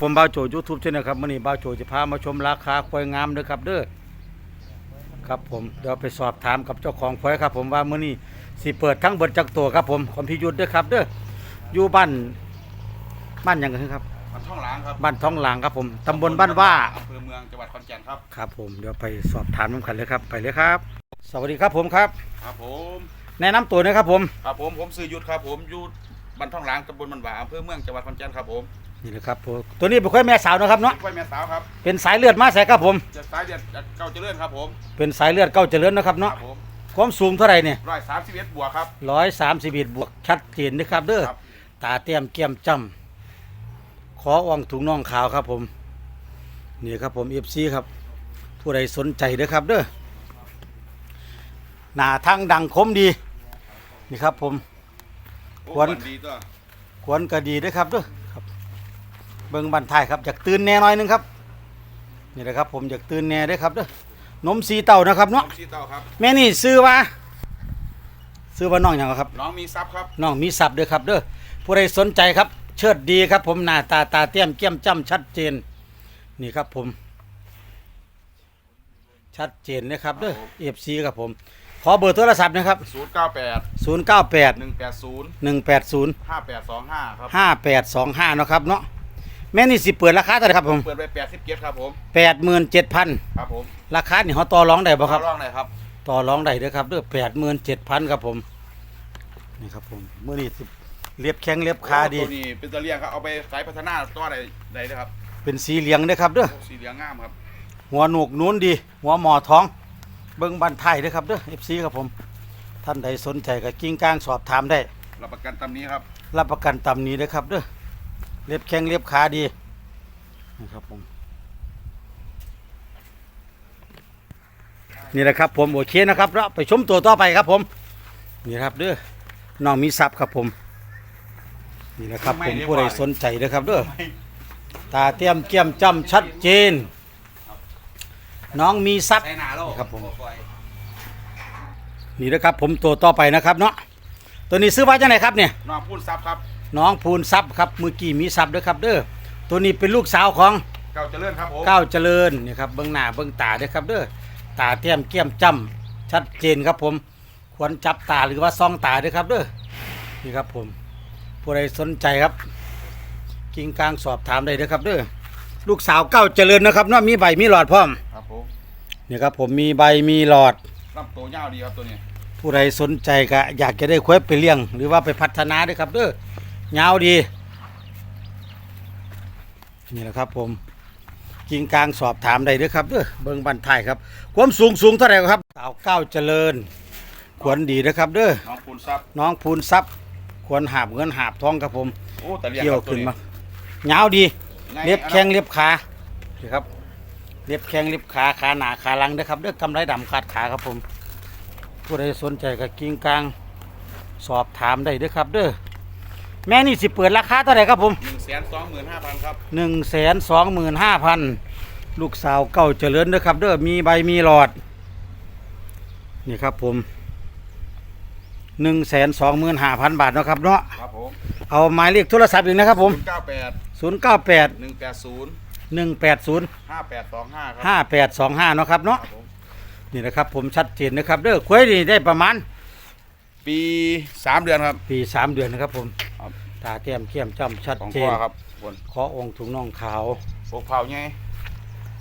ครับผมบ่าวโจยูทูบช anel ครับมื้อนี้บ่าวโจจะพามาชมราคาควายงามเด้อครับเด้อครับผมเดี๋ยวไปสอบถามกับเจ้าของควายครับผมว่ามื้อนี้สิเปิดทั้งเบิดจักตัวครับผมของพี่ยุทธเด้อครับเด้ออยู่บ้านบ้านหยังกันครับ บ้านท่องหลางครับบ้านท้องหลางครับผมตำบลบ้านว่า อำเภอเมืองจังหวัดขอนแก่นครับ ครับผมเดี๋ยวไปสอบถามน้ำกันเลยครับไปเลยครับ สวัสดีครับผมครับ ครับผม แนะนำตัวหนะครับผม ครับผมผมซื้อยุทธครับผมอยู่บ้านท่องหลางตำบลมันหวาอำเภอเมืองจังหวัดขอนแก่นครับผม นี่นะครับผมตัวนี้เป็นควายแม่สาวนะครับเนาะ กล้วยแม่สาวครับเป็นสายเลือดมาใส่ครับผม จะสายเดือดเก้าเจริญครับผมเป็นสายเลือดเก้าเจริญนะครับคเนาะรับผมความสูงเท่าไหร่เนี่ยร้อยสามสิบเอ็ดบวกครับ ร้อยสามสิบเอ็ดบวกชัดเจนนะครับเด้อ ครับ ตาเต้มเกี้ยมจำขออ่องถุงน่องขาวครับผม นี่ครับผมเอฟซีครับ ผู้ใดสนใจเด้อครับเด้อ หน้าทางดังคมดี นี่ครับผม โอ้ควรวันดีตัวขวนก็ดีเด้อครับเด้อครับ เบิ่งบันทายครับอยากตื่นแหน่หน่อยหนึงครับนี่แหละครับ ผมอยากตื่นแหน่เด้อครับเด้อนมสีเต้านะครับน้เนาะองชีเต้าครับ แม่นี่ซื้อว่าซื้อว่าน้องหยังครับ น้องมีซับครับ น้องมีศัพท์เด้อครับเด้อผู้ใดสนใจครับ เชิดดีครับ ผมหน้าตาตาเตี้ยมเกี้ยมจ้ำชัดเจน นี่ครับผม ชัดเจนนะครับเด้อเอฟซีครับผม ขอเบอร์โทรศัพท์นะครับศูนย์เก้าแปด098หนึ่งแปดศูนย์180ห้าแปดสองห้าครับ 5825เนาะครับเนาะ แม่นี่สิเปิดราคาเท่าไหร่ครับผมเปิดไปแปดสิบเจ็ดครับผม87,000ครับผมราคานี่เขาต่อรองได้บ่ครับร้องเลยครับต่อรองได้เด้อครับเด้อ87,000ครับผม นี่ครับผมมื้อนี้สิเรียบแข้งเรียบขาดีโอ้ตัวนี้เป็นตะเลียงครับเอาไปสายพัฒนาตัวใดใดนะครับเป็นสีเหลืองเด้อครับเด้อโอ้สีเหลืองงามครับหัวหนูกนูนดี หัวหมอท้อง เบิ้งบันไทยเด้อครับเด้อ FC ครับผม ท่านใดสนใจก็กิ้งก้างสอบถามได้ รับประกันตำนี้ครับรับประกันตำหนี้เด้อครับเด้อ เล็บแข้งเล็บขาดีนะครับผมนี่แหละครับผมโอเคนะครับเราไปชมตัวต่อไปครับผม นี่ครับเด้อน้องมีทรัพย์ครับผม นี่แหละครับผมผู้ใดสนใจเด้อครับเด้อตาเตี้ยมเกี้ยมจำชัดเจน น้องมีทรัพย์ใช้หนาโลครับผมนี่นะครับผมตัวต่อไปนะครับเนาะตัวนี้ซื้อไว้จังไหนครับเนี่ยน้องพูนซับครับ น้องภูนทรัพย์ครับเมื่อกี้มีทรัพย์ด้วยครับเด้อตัวนี้เป็นลูกสาวของเก่าเจริญครับผมก้าวเจริญนี่ครับเบื้องหน้าเบื้องตาด้วยครับเด้อตาเตี้ยมเกี้ยมจ้ำชัดเจนครับผม ควรจับตาหรือว่าซองตาด้วยครับเด้อนี่ครับผมผู้ใดสนใจครับ กิ่งกลางสอบถามได้เด้อครับเด้อลูกสาวก้าวเจริญนะครับเนาะมีใบมีหลอดพร้อมครับผมนี่ครับผมมีใบมีหลอด ลำตัวยาวดีครับตัวนี้ ผู้ใดสนใจก็อยากจะได้ควายไปเลี้ยง หรือว่าไปพัฒนาด้วยครับเด้อ ยาวดี นี่แหละครับผมกิ่งกลางสอบถามได้เด้อครับเด้อเบิ้งบันทายครับ ความสูงสูงเท่าไหร่ครับสาวเก้าวเจริญ ขวนดีนะครับเด้อน้องพูนซับน้องพูนทรัพย์ควรหาบเงินหาบทองครับผมโอ้แต่เลียงเกี่ยวครับตัวขึ้นมาเงาวดีไงเล็บแข้งเล็บขานี่ครับ เล็บแข้งเล็บขาขาหนาขาหลังเด้อครับเด้อกำไรดำขาดขาครับผม ผู้ใดสนใจก็กิ่งกลาง สอบถามได้เด้อครับเด้อ แม่นี่สิเปิดราคาเท่าไหร่ครับผมหนึ่งแสนสองหมื่นห้าพันครับหนึ่งแสนสองหมื่นห้าพันลูกสาวเก่าเจริญเด้อครับ เด้อมีใบมีหลอด นี่ครับผมหนึ่งแสนสองหมื่นห้าพันบาทเนาะครับเนาะครับผมเอาหมายเลขโทรศัพท์อีกนะครับผมเก้าแปดศูนย์เก้าแปดหนึ่งแปดศูนย์หนึ่งแปดศูนย์ห้าแปดสองห้าครับห้าแปดสองห้าเนาะครับเนาะครับผมนี่นะครับผมชัดเจนนะครับเด้อควายนี่ได้ประมาณ ปีสามเดือนครับ ปีสามเดือนนะครับผมครับ ตาเตี้ยมเขี้ยมจ้ำชัดของเจพ่อนครับบนขอองค์ถุงน่องขาว พวกเผาไง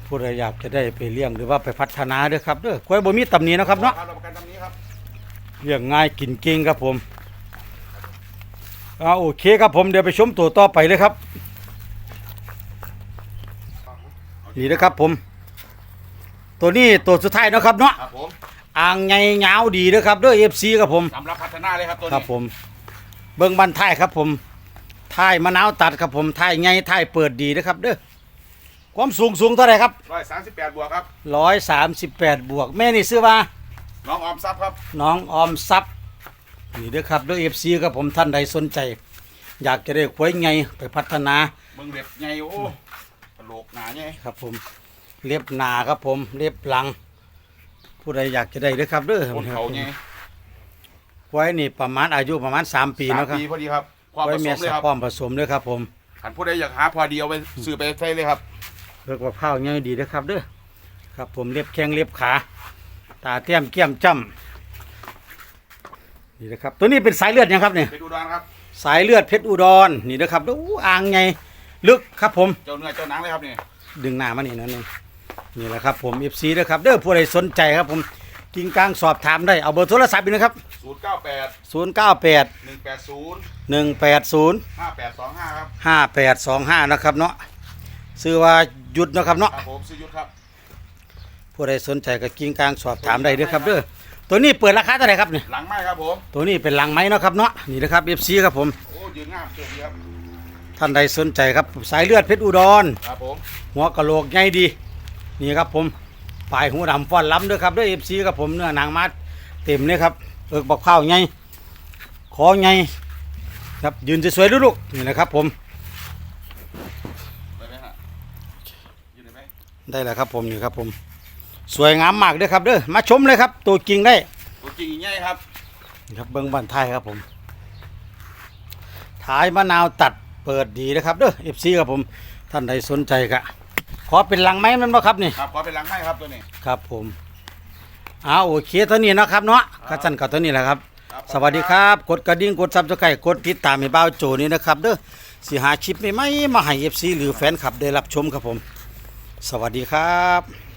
ผู้ใดอยากจะได้ไปเลี้ยงหรือว่าไปพัฒนาเด้อครับเด้อควายบ่มีตำหนินะครับเนาะรับประกันตำนี้ครับเลี้ยงง่ายกินเก่งครับผมเอาโอเคครับผมเดี๋ยวไปชมตัวต่อไปเลยครับ นี่นะครับผม ตัวนี้ตัวสุดท้ายเนาะครับเนาะครับผมอ่างไงยาวดีเด้อครับเด้อ FC ครับผมสำหรับพัฒนาเลยครับตัวครับนี้ผม เบิ้งบันท้ายครับผม ท้ายมะนาวตัดครับผมท้ายไงท้ายเปิดดีนะครับเด้อความสูงสูงเท่าไหร่ครับร้อยสามสิบแปดบวกครับร้อยสามสิบแปดบวก แม่นี่ซื้อว่าน้องออมทรัพย์ครับน้องออมทรัพย์นี่เด้อครับเด้อเอฟซีครับผมท่านใดสนใจ อยากจะได้ควายไงไปพัฒนาเบิ่งเล็บไงโอ้กระโหลกหนาไงครับผมเล็บหนาครับผมเล็บหลัง ผู้ใดอยากจะได้เด้อครับเด้อคนเขาไงควายนี่ประมาณอายุประมาณสามปีสามเนาะครับปีพอดีครับ ความควาผยสเมียมเลยสะครับพร้อมผสมเด้อครับ ผมขันผู้ใดอยากหาพอเดียวไปซื้อไปใส่เลยครับเลือกว่าข้าวยังดีนะครับเด้อครับ ผมเล็บแข้งเล็บขา ตาเตี้ยมเกี้ยมจ้ำนี่นะครับ ตัวนี้เป็นสายเลือดยังครับเนี่ยไปดูดอนครับ สายเลือดเพชรอุดรนี่นะครับดูอ่างไงลึกครับผม เจ้าเนื้อเจ้าหนังเลยครับนี่ดึงหน้ามานี่นั่นเองนี่แหละครับผมเอฟซีนะครับเด้อผู้ใดสนใจครับผมกิงกลางสอบถามได้เอาเบอร์โทรศัพท์อีกนะครับ ศูนย์เก้าแปด0 9 8หนึ่งแปดศูนย์1 8 0ห้าแปดสองห้าครับ5 8 2 5นะครับเนาะซื้อว่าหยุดนะครับเนาะครับผมซื้อยุทธครับผู้ใดสนใจก็กิงกลางสอบถามได้เด้อครับเด้อตัวนี้เปิดราคาเท่าไหร่ครับเนี่ยหลังไม้ครับผมตัวนี้เป็นลังไม้เนาะครับเนาะนี่นะครับเอฟซีครับผมโอ้ยืนงามเก่งดีครับท่านใดสนใจครับสายเลือดเพชรอุดรครับผมหัวกะโหลกใหญ่ดี นี่ครับผมปลายหูดำฟ้อนล้ำด้วยครับด้วยเอฟซีครับผมเนื้อหนังมัดเต็มเลยครับ เอิกบอกข้าวใหญ่คอใหญ่ครับยืนสวยๆลูกๆนี่นะครับผมไปไหมฮะยืนได้ไหมได้แล้วครับผมนี่ครับผม สวยงามมากเด้วยครับเด้อมาชมเลยครับ ตัวจริงได้ตัวจริงอย่างเงี้ยครับนี่ครับเบิ้งบ้านไทยครับผมท้ายมะนาวตัดเปิดดีนะครับเด้อเอฟซีครับผมท่านใดสนใจก็ขอเป็นลังไม้มันบ่ครับนี่ครับขอเป็นหลังไม้ครับตัวนี้ครับผม เอาโอเคเท่านี้เนาะครับเนาะข้าสั้นก็เท่านี้แหละครับครับ สวัสดีครับ กดกระดิ่งกดซับสไครต์กดติดตามให้บ้าวโจนี่นะครับเด้อสิหาคลิปใหม่ๆมาให้ FC หรือแฟนคลับได้รับชมครับผม สวัสดีครับ